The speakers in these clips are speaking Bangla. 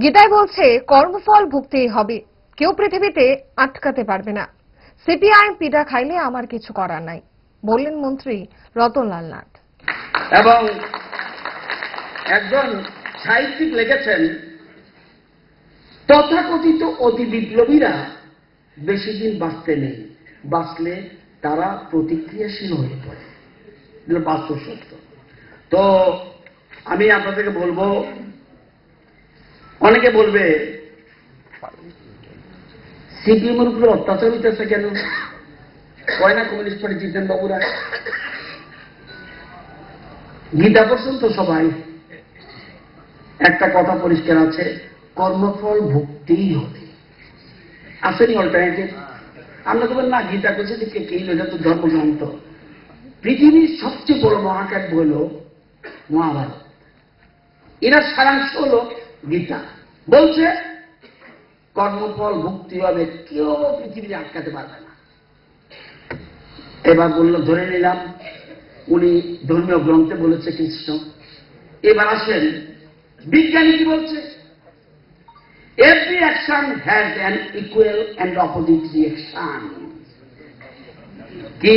গীতায় বলছে, কর্মফল ভুগতেই হবে। কেউ পৃথিবীতে আটকাতে পারবে না। সিপিআইএম পিঠা খাইলে আমার কিছু করার নাই। বললেন মন্ত্রী রতনলাল নাথ। এবং একজন সাহিত্যিক লিখেছেন, তথাকথিত অতি বিপ্লবীরা বেশি দিন বাঁচতে নেই। বাঁচলে তারা প্রতিক্রিয়াশীল হয়ে পড়ে। বাস্তব সত্য তো আমি আপনাদেরকে বলব অনেকে বলবে সিপিএম এর উপরে অত্যাচার হইতেছে কেন? কয় না কমিউনিস্ট পার্টি জিতেন বাবুরা? গীতা পর্যন্ত সবাই একটা কথা পরিষ্কার আছে, কর্মফল ভুগতেই হবে। আসেনি অল্টারনেটিভ আমরা তো না, গীতা করছে যে কে এটা তো ধর্মগ্রন্থ। পৃথিবীর সবচেয়ে বড় মহাকাব্য হল মহাভারত। এরা সারাংশ হল গীতা বলছে, কর্মফল ভুক্তি হবে, কেউ পৃথিবীতে আটকাতে পারবে না। এবার বলল, ধরে নিলাম, উনি ধর্মীয় গ্রন্থে বলেছে কৃষ্ণ। এবার আসেন, বিজ্ঞানী কি বলছে? Every action has an equal and opposite reaction কি?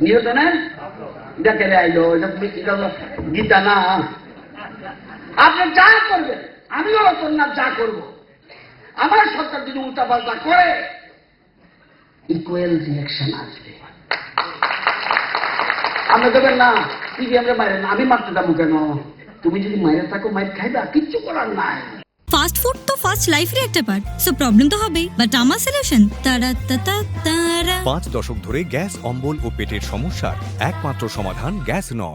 নিউটনের দেখে আইলো এটা গীতা না। আপনি যা করবেন আমিও রতননাথ যা করব। আমার সরকার যদি উল্টা পাল্টা করে ইকুয়াল রিয়েকশন আসবে। আপনি দেবেন না তুমি আমরা মায়ের না আমি মারতে যাব কেন? তুমি যদি মায়ের থাকো মায়ের খাইবা কিচ্ছু করার নাই। ফাস্ট ফুড তো ফাস্ট লাইফের একটা পার্ট সো প্রবলেম তো হবেই। বাট আমার সলিউশন তারা তারা তারা। পাঁচ দশক ধরে গ্যাস অম্বল ও পেটের সমস্যার একমাত্র সমাধান গ্যাস নল।